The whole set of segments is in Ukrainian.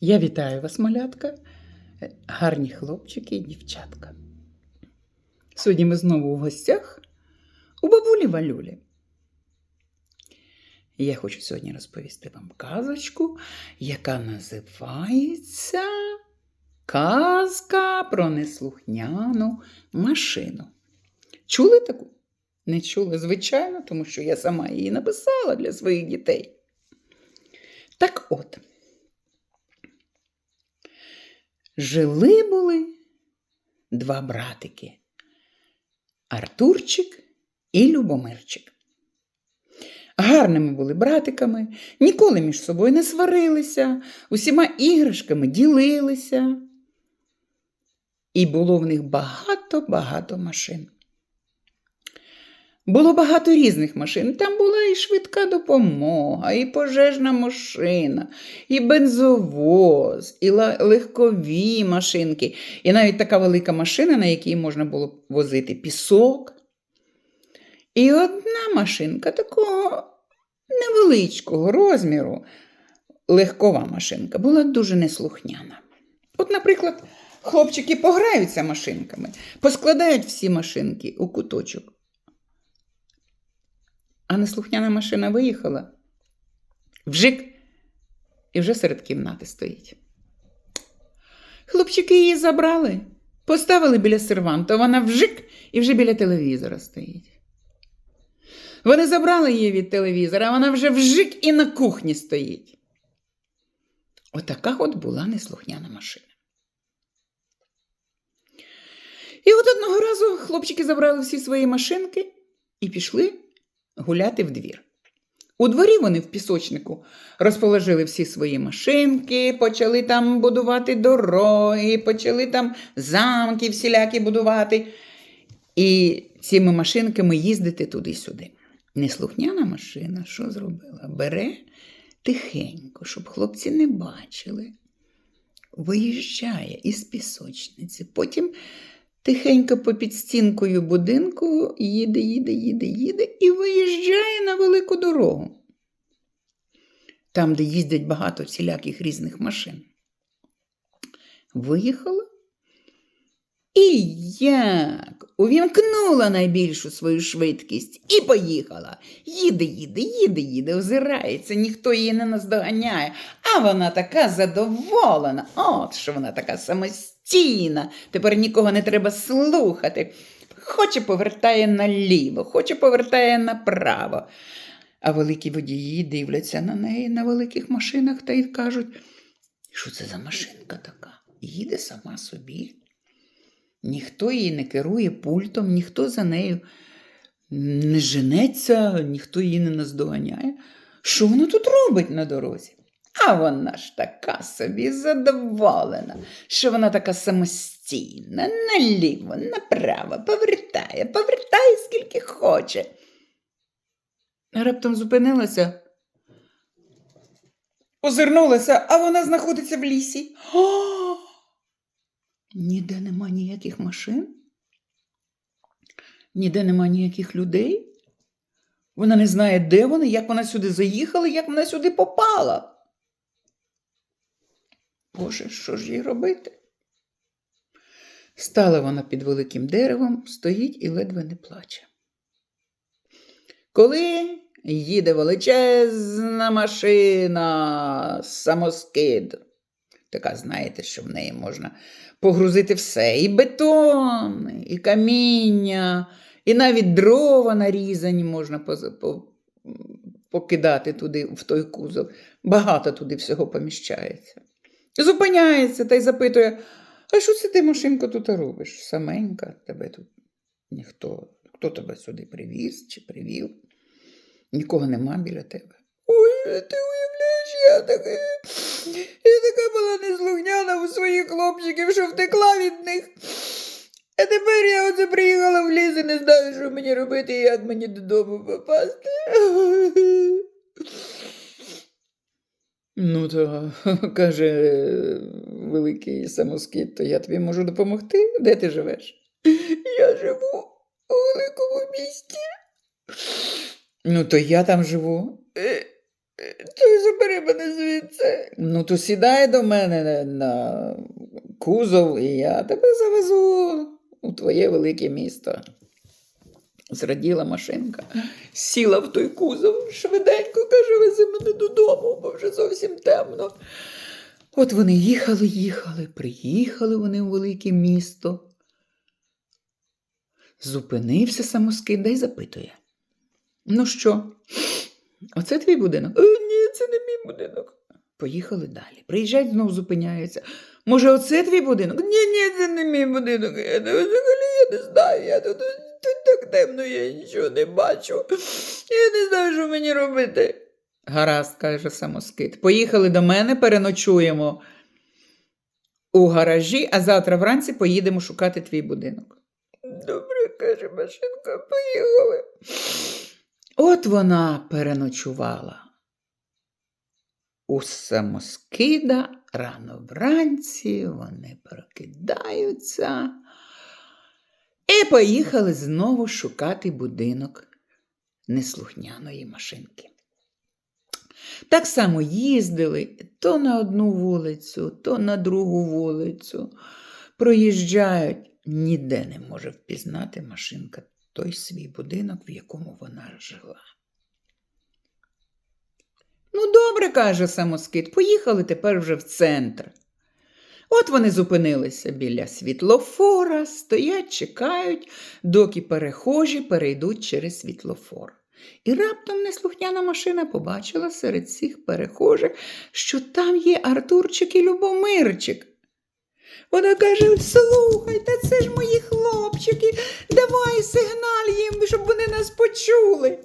Я вітаю вас, малятка, гарні хлопчики і дівчатка. Сьогодні ми знову в гостях у бабулі Валюлі. Я хочу сьогодні розповісти вам казочку, яка називається Казка про неслухняну машину. Чули таку? Не чули, звичайно, тому що я сама її написала для своїх дітей. Так от. Жили були два братики Артурчик і Любомирчик. Гарними були братиками, ніколи між собою не сварилися, усіма іграшками ділилися. І було в них багато-багато машин. Було багато різних машин. Там була і швидка допомога, і пожежна машина, і бензовоз, і легкові машинки, і навіть така велика машина, на якій можна було возити пісок. І одна машинка такого невеличкого розміру, легкова машинка, була дуже неслухняна. От, наприклад, хлопчики пограються машинками, поскладають всі машинки у куточок. А неслухняна машина виїхала, вжик, і вже серед кімнати стоїть. Хлопчики її забрали, поставили біля серванта, вона вжик і вже біля телевізора стоїть. Вони забрали її від телевізора, вона вже вжик і на кухні стоїть. Отака от була неслухняна машина. І от одного разу хлопчики забрали всі свої машинки і пішли гуляти в двір. У дворі вони в пісочнику розположили всі свої машинки, почали там будувати дороги, почали там замки всілякі будувати. І цими машинками їздити туди-сюди. Неслухняна машина що зробила? Бере тихенько, щоб хлопці не бачили. Виїжджає із пісочниці, потім тихенько попід стінкою будинку їде, їде, їде, їде і виїжджає на велику дорогу. Там, де їздять багато всіляких різних машин. Виїхала і як увімкнула найбільшу свою швидкість і поїхала. Їде, їде, їде, їде, озирається, ніхто її не наздоганяє. А вона така задоволена. От що вона така самостійна. Тепер нікого не треба слухати. Хоче повертає наліво, хоче повертає направо. А великі водії дивляться на неї на великих машинах та й кажуть, що це за машинка така? Їде сама собі. Ніхто її не керує пультом, ніхто за нею не женеться, ніхто її не наздоганяє. Що вона тут робить на дорозі? А вона ж така собі задоволена, що вона така самостійна, наліво, направо, повертає, повертає скільки хоче. Раптом зупинилася, озирнулася, а вона знаходиться в лісі. О! Ніде нема ніяких машин, ніде нема ніяких людей. Вона не знає, де вони, як вона сюди заїхала, як вона сюди попала. Боже, що ж їй робити? Стала вона під великим деревом, стоїть і ледве не плаче. Коли їде величезна машина, самоскид, така, знаєте, що в неї можна погрузити все: і бетон, і каміння, і навіть дрова нарізані можна покидати туди, в той кузов. Багато туди всього поміщається. Зупиняється та й запитує: а що це ти, машинко, тут робиш? Саменька, тебе тут ніхто. Хто тебе сюди привіз чи привів? Нікого нема біля тебе. Ой, ти уявляєш, я така, я така була неслухняна у своїх хлопчиків, що втекла від них. А тепер я оце приїхала в ліс і не знаю, що мені робити і як мені додому попасти. Ну, то, каже великий самоскид, то я тобі можу допомогти. Де ти живеш? Я живу у великому місті. Ну, то я там живу. Е, забери мене звідси. Ну, то сідай до мене на, кузов, і я тебе завезу у твоє велике місто. Зраділа машинка, сіла в той кузов, швиденько каже, вези мене додому, бо вже зовсім темно. От вони їхали, їхали, приїхали вони у велике місто. Зупинився самоскид да й запитує. Ну що, оце твій будинок? «Е, ні, це не мій будинок. Поїхали далі. Приїжджають, знов зупиняються. Може, оце твій будинок? Ні, ні, це не мій будинок. Я не- взагалі я не знаю. Я тут, тут так темно, я нічого не бачу. Я не знаю, що мені робити. Гаразд, каже самоскид. Поїхали до мене, переночуємо у гаражі, а завтра вранці поїдемо шукати твій будинок. Добре, каже машинка, поїхали. От вона переночувала. У самоскида рано вранці вони прокидаються і поїхали знову шукати будинок неслухняної машинки. Так само їздили то на одну вулицю, то на другу вулицю. Проїжджають, ніде не може впізнати машинка той свій будинок, в якому вона жила. Ну, добре, каже самоскид, поїхали тепер вже в центр. От вони зупинилися біля світлофора, стоять, чекають, доки перехожі перейдуть через світлофор. І раптом неслухняна машина побачила серед цих перехожих, що там є Артурчик і Любомирчик. Вона каже: слухайте, це ж мої хлопчики, давай сигналь їм, щоб вони нас почули.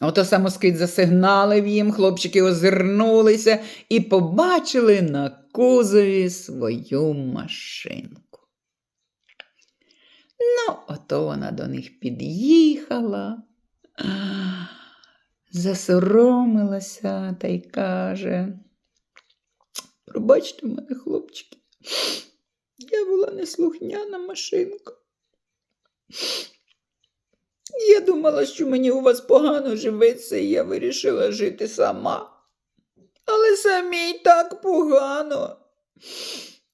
Ото самоскид засигналив їм, хлопчики озирнулися і побачили на кузові свою машинку. Ну, ото вона до них під'їхала, засоромилася та й каже. Пробачте мене, хлопчики, я була неслухняна машинка. Я думала, що мені у вас погано живеться, і я вирішила жити сама. Але самій так погано.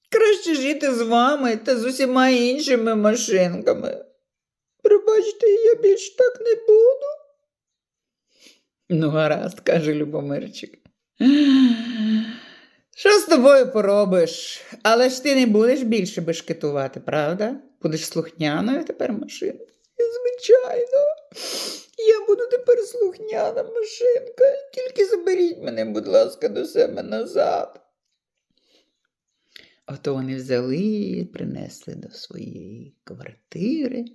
Краще жити з вами та з усіма іншими машинками. Пробачте, я більш так не буду. Ну, гаразд, каже Любомирчик. Що з тобою поробиш? Але ж ти не будеш більше бешкетувати, правда? Будеш слухняною тепер машиною. Звичайно, я буду тепер слухняна машинка. Тільки заберіть мене, будь ласка, до себе назад. Ото вони взяли її, принесли до своєї квартири,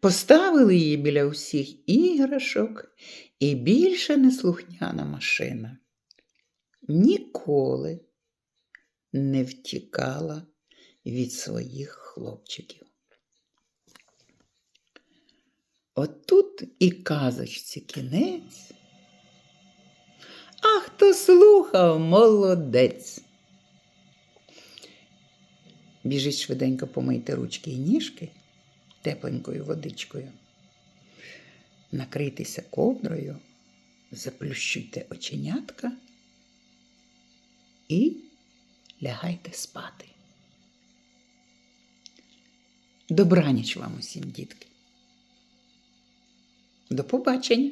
поставили її біля усіх іграшок, і більше неслухняна машина ніколи не втікала від своїх хлопчиків. Отут і казочці кінець. А хто слухав, молодець. Біжіть швиденько помийте ручки і ніжки тепленькою водичкою. Накрийтеся ковдрою, заплющуйте оченятка і лягайте спати. Добраніч вам усім, дітки. До побачення!